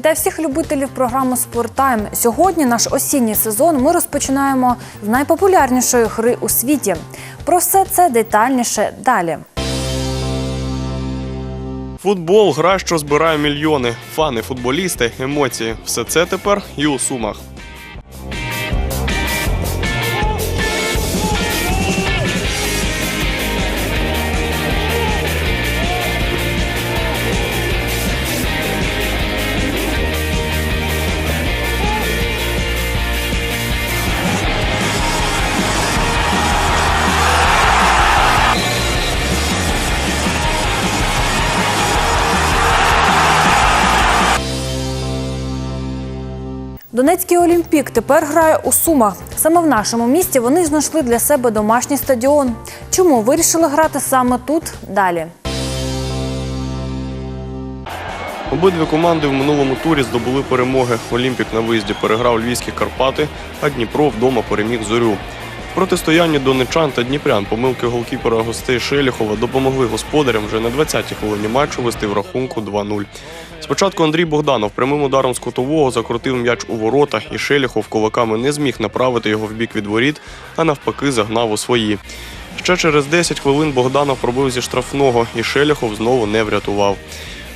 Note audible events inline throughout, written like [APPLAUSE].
Вітаю всіх любителів програми «Спорттайм». Сьогодні наш осінній сезон ми розпочинаємо з найпопулярнішої гри у світі. Про все це детальніше далі. Футбол гра, що збирає мільйони. Фани, футболісти, емоції. Все це тепер і у сумах. Донецький Олімпік тепер грає у Сумах. Саме в нашому місті вони знайшли для себе домашній стадіон. Чому вирішили грати саме тут? Далі. Обидві команди в минулому турі здобули перемоги. Олімпік на виїзді переграв львівські Карпати, а Дніпро вдома переміг зорю. Протистоянні донечан та дніпрян помилки голкіпера гостей Шеліхова допомогли господарям вже на 20-й хвилині матчу вести в рахунку 2-0. Спочатку Андрій Богданов прямим ударом з кутового закрутив м'яч у ворота, і Шеліхов кулаками не зміг направити його в бік від воріт, а навпаки загнав у свої. Ще через 10 хвилин Богданов пробив зі штрафного, і Шеліхов знову не врятував.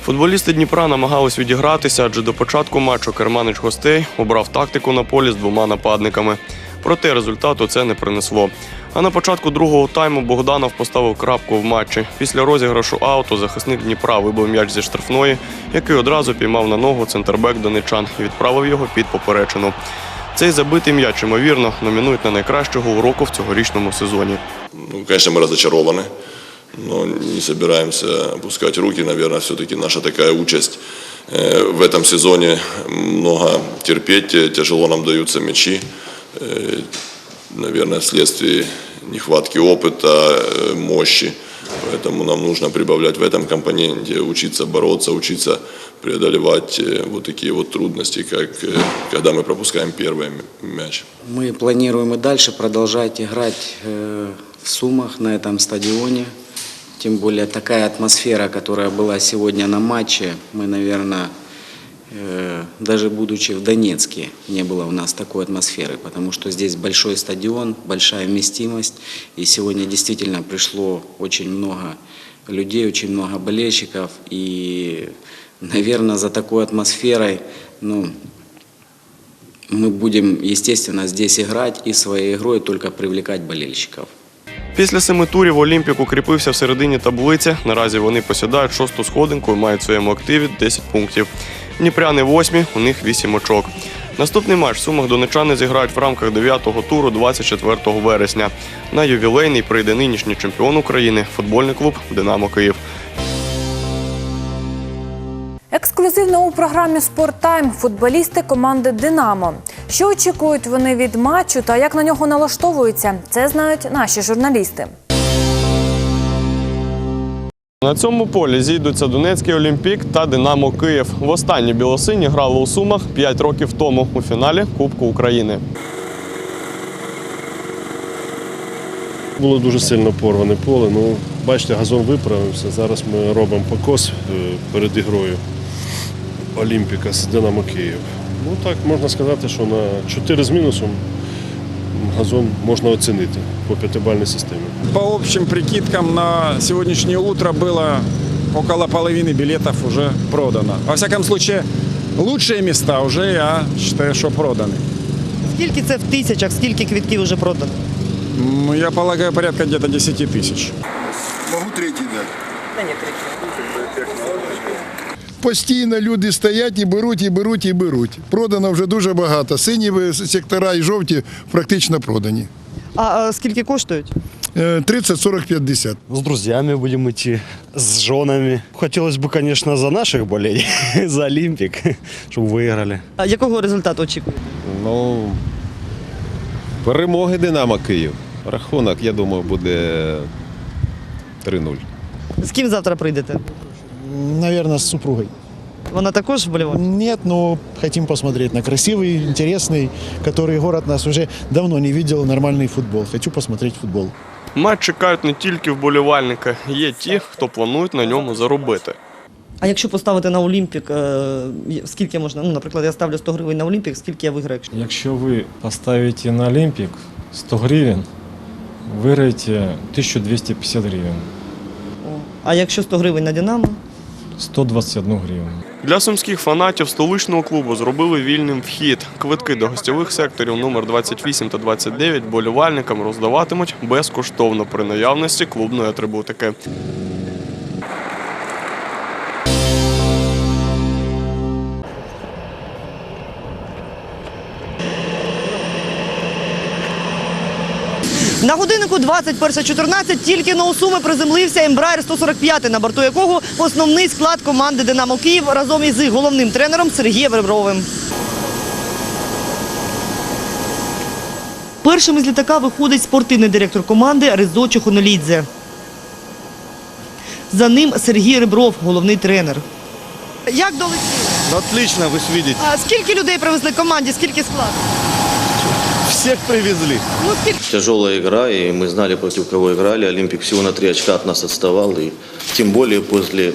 Футболісти Дніпра намагались відігратися, адже до початку матчу керманич гостей обрав тактику на полі з двома нападниками Проте результату це не принесло. А на початку другого тайму Богданов поставив крапку в матчі. Після розіграшу ауту захисник Дніпра вибив м'яч зі штрафної, який одразу піймав на ногу центрбек донечан і відправив його під поперечину. Цей забитий м'яч, ймовірно, номінують на найкращого уроку в цьогорічному сезоні. Ну, конечно, мы разочарованы, но не собираемся опускать руки. Наверное, все-таки наша такая участь э, в этом сезоне много терпеть, э, тяжело нам даются мячи. Э, Наверное, вследствие нехватки опыта, э, мощи. Поэтому нам нужно прибавлять в этом компоненте, учиться бороться, учиться преодолевать э, вот такие вот трудности, как когда мы пропускаем первый мяч. Мы планируем и дальше продолжать играть в Сумах на этом стадионе. Тем более такая атмосфера, которая была сегодня на матче, мы, наверное, даже будучи в Донецке, не было у нас такой атмосферы, потому что здесь большой стадион, большая вместимость, и сегодня действительно пришло очень много людей, очень много болельщиков, и, наверное, за такой атмосферой, ну, мы будем, естественно, здесь играть и своей игрой только привлекать болельщиков. Після семи турів Олімпік укріпився в середині таблиці. Наразі вони посідають шосту сходинку і мають в своєму активі 10 пунктів. Дніпряни восьмі, у них 8 очок. Наступний матч в Сумах донечани зіграють в рамках 9-го туру 24 вересня. На ювілейний прийде нинішній чемпіон України футбольний клуб Динамо Київ. Ексклюзивно у програмі «Спорттайм» футболісти команди Динамо. Що очікують вони від матчу та як на нього налаштовуються, це знають наші журналісти. На цьому полі зійдуться Донецький Олімпік та Динамо Київ. Востаннє білосині грали у Сумах 5 років тому у фіналі Кубку України. Було дуже сильно порване поле. Ну, бачите, газон виправився. Зараз ми робимо покос е, перед ігрою Олімпіка з Динамо Київ. Ну так можна сказати, що на 4 з мінусом газон можна оцінити по п'ятибальній системі. По общим прикидкам на сегодняшнее утро было около половины билетов уже продано. Во всяком случае, лучшие места уже, я считаю, что проданы. Скільки це в тисячах, скільки квитків вже продано? Ну, я полагаю, порядка где-то 10 тысяч. Могу третій дати. Постійно люди стоять і беруть, і беруть, і беруть. Продано вже дуже багато. Сині ви- сектора і жовті практично продані. А, а скільки коштують? Е, 30, 40, 50. С друзьями будем идти, с женами. Хотелось бы, конечно, за наших болей, [LAUGHS] за Олимпик, [LAUGHS] чтобы выиграли. А якого результату очікуєте? Ну, перемоги Динамо Київ. Рахунок, я думаю, буде 3-0. З ким завтра прийдете? Наверное, с супругой. Вона також вболіває? Нет, но хотим посмотреть на красивый, интересный, который город нас уже давно не видел, нормальный футбол. Хочу посмотреть футбол. Матч чекають не тільки вболівальники, є ті, хто планують на ньому заробити. А якщо поставити на Олімпік, е, скільки можна? Ну, наприклад, я ставлю 100 гривень на Олімпік, скільки я виграю? якщо- Якщо ви поставите на Олимпик 100 гривен, выиграете 1250 гривен, О. А якщо 100 гривень на Динамо? 121 гривень Для сумських фанатів столичного клубу зробили вільним вхід. Квитки до гостьових секторів номер 28 та 29 болівальникам роздаватимуть безкоштовно при наявності клубної атрибутики. На годиннику 21.14 тільки на Суми приземлився Ембраєр 145, на борту якого основний склад команди Динамо Київ разом із головним тренером Сергієм Ребровим. Першим із літака виходить спортивний директор команди Резо Чохонолідзе. За ним Сергій Ребров, головний тренер. Як долетіли? Отлично, вы видите. А скільки людей привезли команді? Скільки складу? Всех привезли. Ну скільки? Тяжелая игра, и мы знали, против кого играли. Олимпик всего на три очка от нас отставал. И тем более после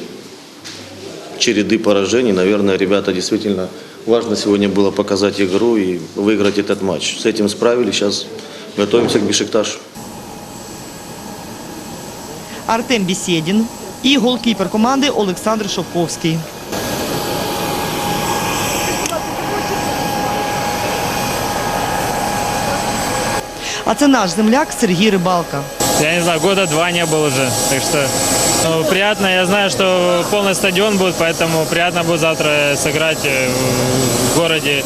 череды поражений, наверное, ребята действительно важно сегодня было показать игру и выиграть этот матч. С этим справились. Сейчас готовимся к Бешикташу. Артем Бісєдін і голкіпер команди Олександр Шовковський. А це наш земляк Сергій Рибалка. Я не знаю, года два не был уже, так что ну, приятно. Я знаю, что полный стадион будет, поэтому приятно будет завтра сыграть э, в городе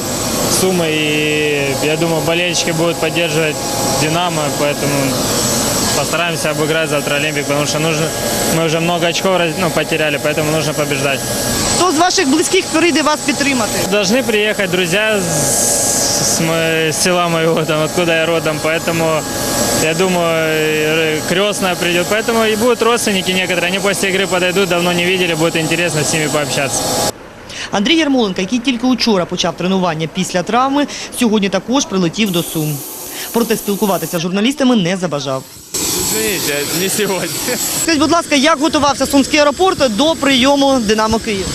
Сумы. И я думаю, болельщики будут поддерживать Динамо, поэтому постараемся обыграть завтра Олимпик, потому что нужно, мы уже много очков ну, потеряли, поэтому нужно побеждать. Хто з ваших близьких прийде вас підтримати? Должны приехать друзья с, с мо- с села моего, там, откуда я родом, поэтому я думаю, э, крестная придет, поэтому и будут родственники некоторые, они после игры подойдут, давно не видели, будет интересно с ними пообщаться. Андрій Ярмоленко, який тільки учора почав тренування після травми, сьогодні також прилетів до Сум. Проте спілкуватися з журналістами не забажав. Извините, не сегодня. Скажіть, будь ласка, як готувався Сумський аеропорт до прийому Динамо Київ?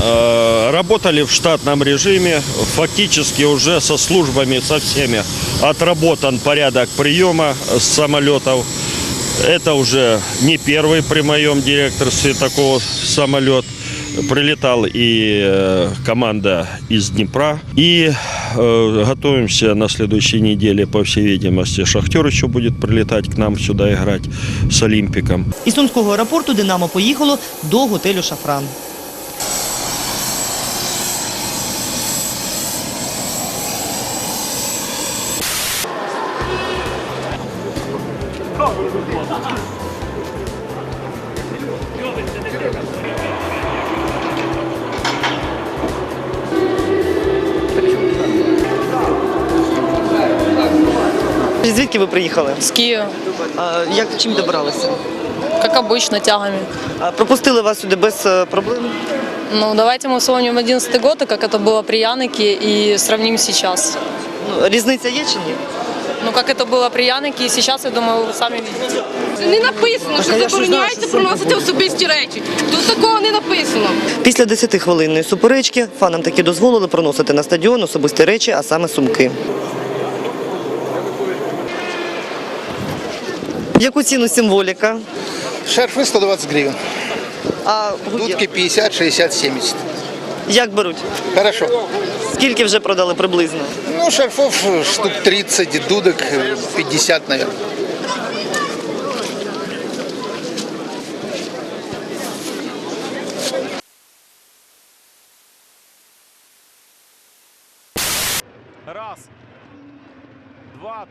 Э, Работали в штатном режиме, фактически уже со службами, со всеми отработан порядок приема с самолетов. Это уже не первый при моем директорстве такого самолет. Прилетал и э, команда из Днепра. И э, готовимся на следующей неделе, по всей видимости, Шахтер еще будет прилетать к нам сюда играть с Олимпиком. Із Сумського аеропорту Динамо поїхало до готелю Шафран. Звідки ви приїхали? С Киева, А, як чим добралися? как обычно, тягами. А, пропустили вас сюди без е, проблем? Ну, давайте мы вспомним 11 год, и как это было при Яныке, и сравним сейчас. Ну, різниця є чи ні? Ну, как это было при Яныке, и сейчас, я думаю, вы сами видите. Не написано, що забороняється проносити особисті речі. Тут такого не написано. Після 10-хвилинної суперечки фанам таки дозволили проносити на стадіон особисті речі, а саме сумки. Яку ціну символіка? Шарфы 120 гривен. А Дудки 50, 60, 70. як беруть? Хорошо. Скільки вже продали приблизно? Ну, шарфов штук 30, дудок э, 50, наверное.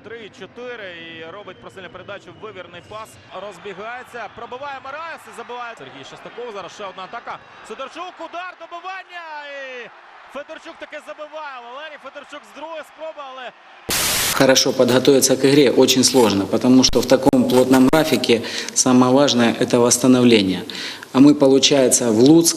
3-4 і робить просильну передачу. Вивірний пас розбігається. Пробиває Мараєс і забиває Сергій Шестаков. Зараз ще одна атака. Федорчук, удар, добивання. І Федорчук таки забиває. Валерій Федорчук з другої спроби, але хорошо подготовиться к игре очень сложно, потому что в таком плотном графике самое важное – это восстановление. А мы, получается, в Луцк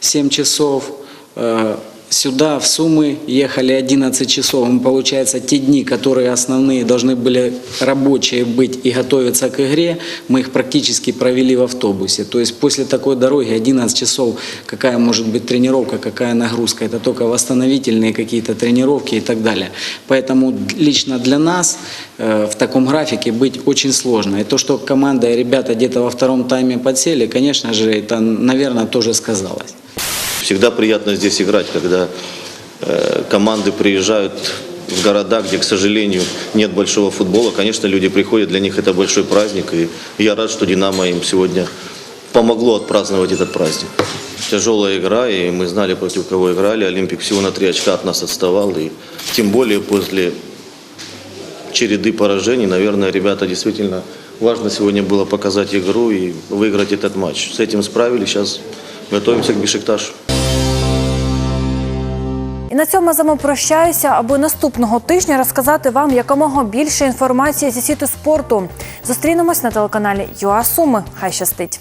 7 часов, э, Сюда, в Сумы, ехали 11 часов. Мы, получается, те дни, которые основные должны были рабочие быть и готовиться к игре, мы их практически провели в автобусе. То есть после такой дороги 11 часов, какая может быть тренировка, какая нагрузка, это только восстановительные какие-то тренировки и так далее. Поэтому лично для нас э, в таком графике быть очень сложно. И то, что команда и ребята где-то во втором тайме подсели, конечно же, это, наверное, тоже сказалось. Всегда приятно здесь играть, когда э, команды приезжают в города, где, к сожалению, нет большого футбола. Конечно, люди приходят, для них это большой праздник. И я рад, что «Динамо» им сегодня помогло отпраздновать этот праздник. Тяжелая игра, и мы знали, против кого играли. Олимпик всего на три очка от нас отставал. И тем более после череды поражений, наверное, ребята действительно важно сегодня было показать игру и выиграть этот матч. С этим справились, сейчас готовимся к Бешикташу. На цьому замопрощаюся, аби наступного тижня розказати вам якомога більше інформації зі світу спорту. Зустрінемось на телеканалі ЮА Суми. Хай щастить!